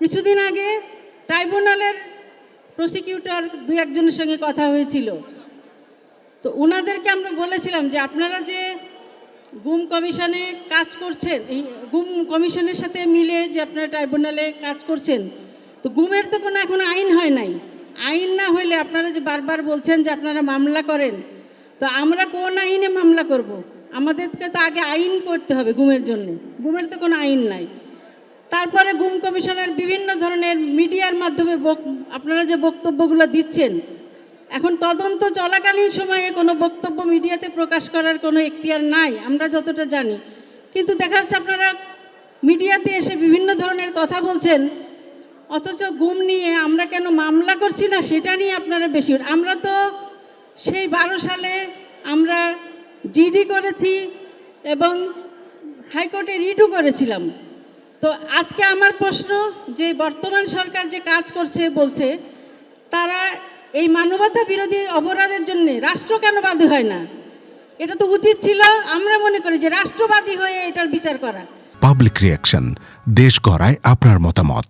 কিছুদিন আগে ট্রাইব্যুনালের প্রসিকিউটর দু একজনের সঙ্গে কথা হয়েছিল। তো ওনাদেরকে আমরা বলেছিলাম যে আপনারা যে গুম কমিশনে কাজ করছেন গুম কমিশনের সাথে মিলে যে আপনারা ট্রাইব্যুনালে কাজ করছেন, তো গুমের তো কোনো এখন আইন হয় নাই। আইন না হইলে আপনারা যে বারবার বলছেন যে আপনারা মামলা করেন, তো আমরা কোন আইনে মামলা করব। আমাদেরকে তো আগে আইন করতে হবে গুমের জন্য। গুমের তো কোনো আইন নাই। তারপরে গুম কমিশনের বিভিন্ন ধরনের মিডিয়ার মাধ্যমে আপনারা যে বক্তব্যগুলো দিচ্ছেন, এখন তদন্ত চলাকালীন সময়ে কোনো বক্তব্য মিডিয়াতে প্রকাশ করার কোনো এখতিয়ার নাই, আমরা যতটা জানি। কিন্তু দেখা যাচ্ছে আপনারা মিডিয়াতে এসে বিভিন্ন ধরনের কথা বলছেন, অথচ গুম নিয়ে আমরা কেন মামলা করছি না, সেটা নিয়ে আপনারা বেশি আমরা তো সেই বারো সালে আমরা জিডি করেছি এবং হাইকোর্টে রিটও করেছিলাম। তো আজকে আমার প্রশ্ন, যে বর্তমান সরকার যে কাজ করছে বলছে, তারা এই মানবতা বিরোধী অপরাধের জন্য রাষ্ট্র কেন বাদী হয় না? এটা তো উচিত ছিল, আমরা মনে করি যে রাষ্ট্রবাদী হয়ে এটার বিচার করা। পাবলিক রিয়াকশন দেশ গড়ায় আপনার মতামত।